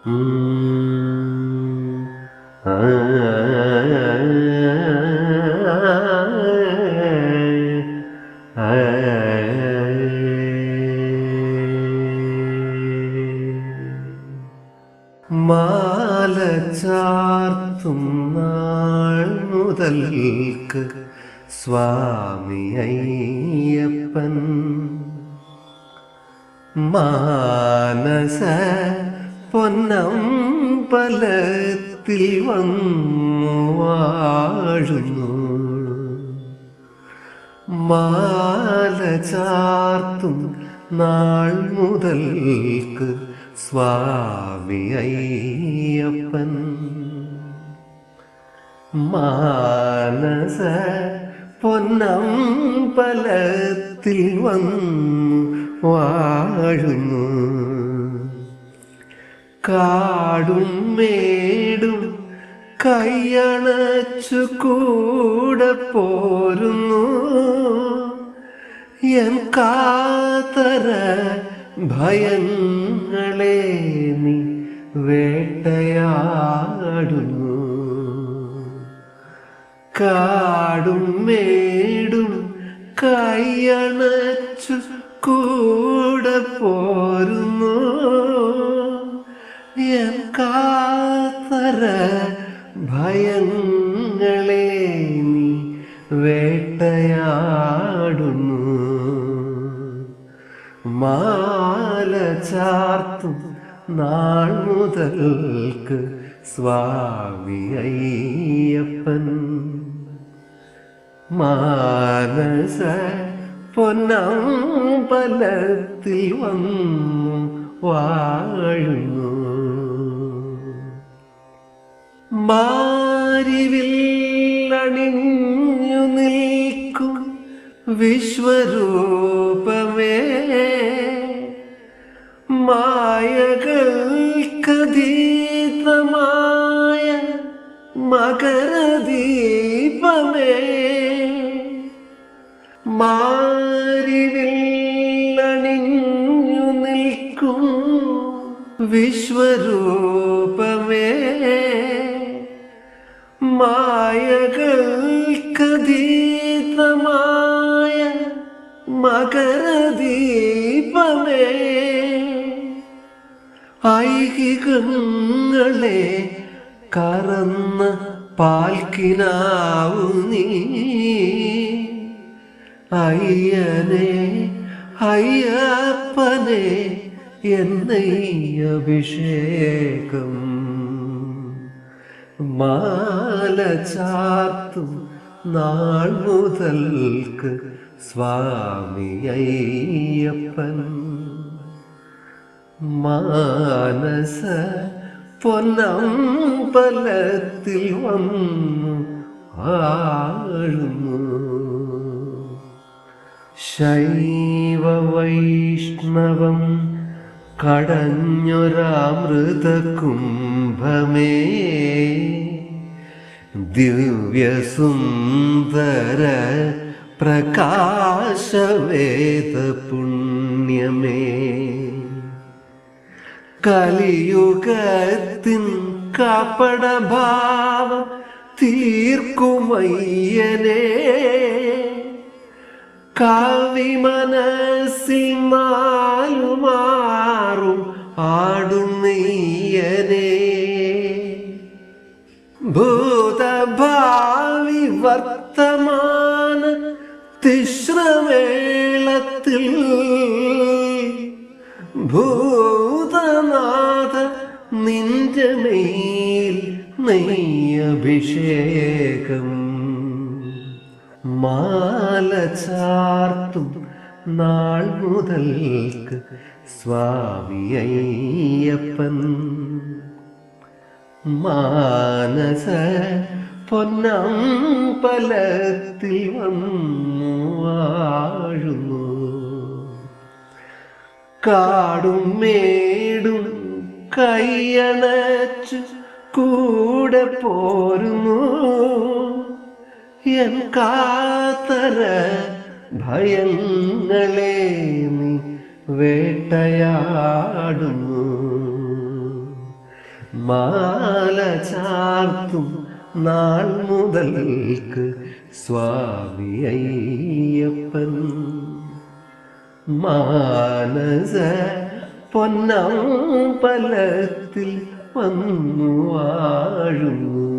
മാല ചാർത്തും നാൾ മുതൽക്ക് സ്വാമി അയ്യപ്പൻ. മാനസ പൊന്നമ്പലത്തിൽ വന്നു വാഴുന്നു മാല ചാർത്തും നാൾ മുതൽക്ക് സ്വാമി അയ്യപ്പൻ. മാനസ പൊന്നമ്പലത്തിൽ വന്നു വാഴുന്നു കാടും മേടും കൈയണച്ചു കൂടെ പോരുന്നു. എൻ കാതര ഭയങ്ങളെ നീ വേട്ടയാടുന്നു. കാടും മേടും കൈയണച്ചു കൂടെ പോരുന്നു എൻ കാത്തര ഭയങ്ങളെ നീ വേട്ടയാടുന്നു. മാല ചാർത്തും നാൾ മുതൽക്ക് സ്വാമി അയ്യപ്പൻ. മാനസ പൊന്നമ്പലത്തിൽ വന്നു വാഴുന്നു. മാരിവില്ലണിഞ്ഞു നിൽക്കും വിശ്വരൂപമേ. മായകൾക്കതീതമായ മകരദീപമേ. നിൽക്കും വിശ്വരൂപമേ ഐഹികങ്ങളെ കറന്ന പാൽക്കിനാവു നീ. അയ്യനെ അയ്യപ്പനെ എന്നെ മാല ചാർത്തും നാൾ മുതൽക്ക് സ്വാമി അയ്യപ്പൻ. മാനസ പൊന്നമ്പലത്തിൽ വന്നു ആഴുന്നു. ശൈവ വൈഷ്ണവം കടഞ്ഞൊരാമൃത കുംഭമേ ദിവ്യസുന്ദര പ്രകാശവേദ പുണ്യമേ. കലിയുഗത്തിൻ കപടഭാവം തീർക്കുമയ്യനെ കവി മനസ്സിൽ മാറുമാറും ആടുന്നയ്യനെ ഭൂതഭാവി വർത്തമാന തിശ്രമേളത്തിൽ ഭൂതനാഥ നിന്റെ മേൽ നെയ്യഭിഷേകം. മാല ചാർത്തും നാൾ മുതൽക്ക് സ്വാമിയപ്പൻ മാനസ പൊന്നമ്പലത്തിൽ വന്നു വാഴുന്നു. കാടും മേടും കൈയണച്ച് കൂടെ പോരുന്നു. എൻ കാത്തര ഭയങ്ങളെ നീ വേട്ടയാടുന്നു. മാല ചാർത്തും നാൾ മുതൽക്ക് സ്വാമി അയ്യപ്പൻ. മാനസ പൊന്നമ്പലത്തിൽ വന്നു വാഴുന്നു.